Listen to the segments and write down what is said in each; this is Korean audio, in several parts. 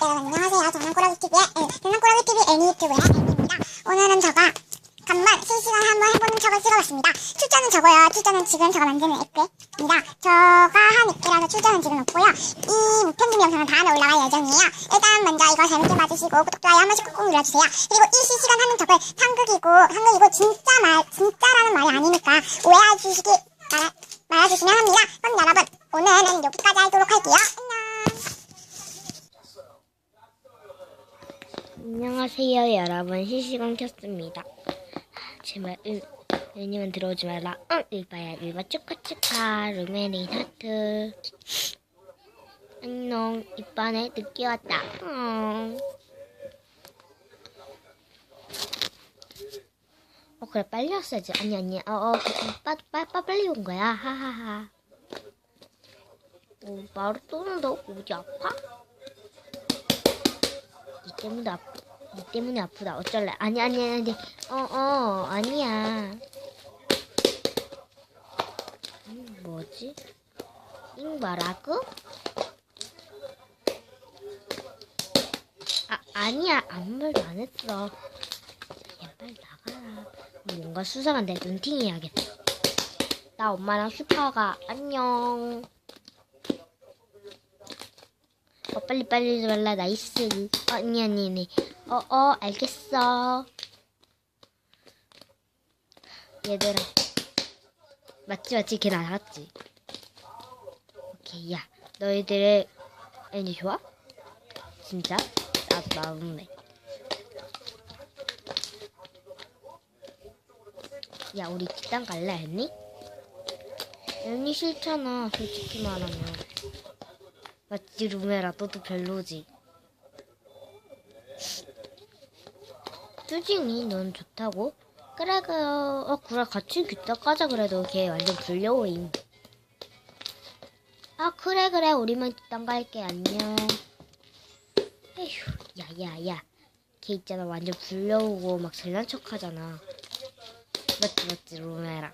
여러분 안녕하세요. 저는 꼬라비TV 애니유튜브의 애니입니다. 오늘은 제가 간만 실시간 한번 해보는 척을 찍어봤습니다. 출전은 적어요. 출전은 지금 제가 만드는 앱입니다. 저가 한 앱이라서 출전은 지금 없고요. 이 편집 영상은 다음에 올라갈 예정이에요. 일단 먼저 이거 재밌게 봐주시고 구독, 좋아요 한 번씩 꾹꾹 눌러주세요. 그리고 이 실시간 하는 척을 한국이고 한국이고 진짜 말 진짜라는 말이 아니니까 오해해 주시기 말아, 말아주시면 합니다. 그럼 여러분 오늘은 여기까지 하도록 할게요. 안녕. 안녕하세요 여러분. 실시간 켰습니다. 제발 은, 은이면 들어오지 말라. 응 일바야 일바. 축하축하. 루메린 하트. 안녕. 이번에 늦게 왔다. 응. 어 그래. 빨리 왔어야지 아니 아니. 어어. 빠, 빠, 빠, 빨리 온 거야. 하하하. 어, 마루 또는다. 어디 아파? 니 때문에 아프, 니 때문에 아프다. 어쩔래? 아니, 아니, 아니, 어, 어, 아니야. 음, 뭐지? 잉 뭐라고? 아, 아니야. 아무 말도 안 했어. 야, 빨리 나가라. 뭔가 수상한데 눈팅 해야겠어. 나 엄마랑 슈퍼가 안녕. 어, 빨리 빨리 말라 나이스 어, 아니 아니 아니. 어어 알겠어. 얘들아. 맞지 맞지? 걔 나갔지. 오케이 야. 너희들의 애니 좋아? 진짜? 나도 나왔네 야 우리 뒷땅 갈래 애니? 애니 싫잖아 솔직히 말하면 맞지 루메라. 너도 별로지. 뚜징이 넌 좋다고? 그래 그 어, 그래. 같이 귀따 까자 그래도. 걔 완전 불려오임. 아 그래 그래. 우리만 뒷땅 갈게. 안녕. 에휴 야야야. 걔 있잖아. 완전 불려오고 막 잘난 척 하잖아. 맞지 맞지. 루메라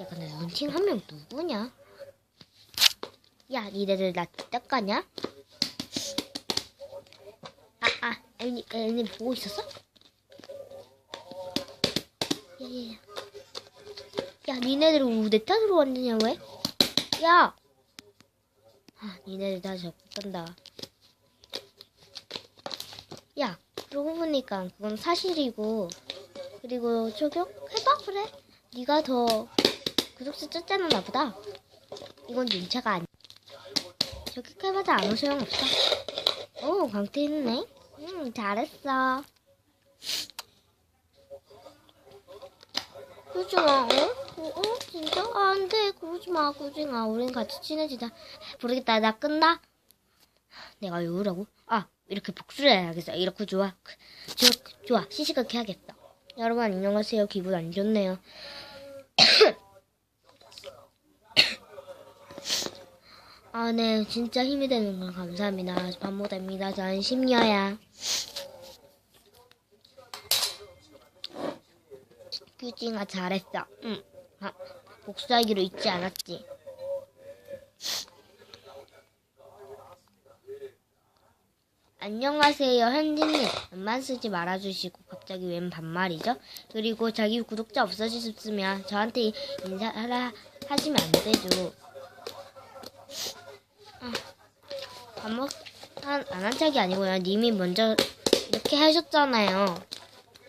야 근데 눈팅 한 명 누구냐? 야, 니네들 나 닦아냐? 아, 아, 애니, 애니 보고 있었어? 야, 야, 야. 야, 니네들 우내 탓으로 왔느냐, 왜? 야! 아, 니네들 다시 적간다. 야, 그러고 보니까 그건 사실이고, 그리고 저격 해봐, 그래? 네가 더 구독자 쪘잖아, 나보다. 이건 눈차가 아니야. 저기 해봐도 아무 소용없어. 오, 강태 있네. 응, 잘했어. 꾸중아, 어? 어, 어? 진짜? 아, 안 돼. 그러지 마, 꾸중아. 우린 같이 친해지자. 모르겠다. 나 끝나? 내가 왜 우라고? 아, 이렇게 복수를 해야겠어. 이렇게 좋아. 좋아, 좋아. 시시각게 하겠어. 여러분, 안녕하세요. 기분 안 좋네요. 아, 네. 진짜 힘이 되는 건 감사합니다. 반모됩니다. 저는 심녀야. 규징아, 잘했어. 응. 아, 복수하기로 잊지 않았지. 안녕하세요, 현진님. 만 쓰지 말아주시고 갑자기 웬 반말이죠? 그리고 자기 구독자 없어지셨으면 저한테 인사하라 하시면 안 되죠. 반복 안한 척이 아니고요. 님이 먼저 이렇게 하셨잖아요.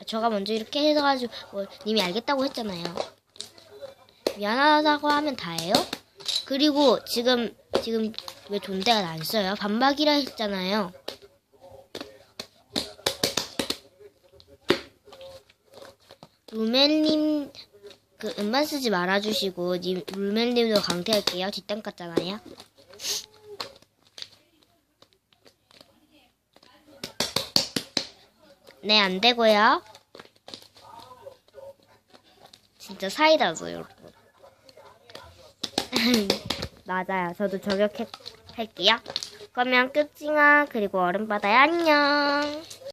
저가 먼저 이렇게 해서가지고 뭐, 님이 알겠다고 했잖아요. 미안하다고 하면 다예요. 그리고 지금 지금 왜 존대가 안 써요? 반박이라 했잖아요. 루멜님 그 음반 쓰지 말아주시고 님 루멜님도 강퇴할게요. 뒷땅 깠잖아요. 네, 안 되고요. 진짜 사이다죠, 여러분. 맞아요. 저도 저격할게요. 그러면 끝징아 그리고 얼음바다야 안녕.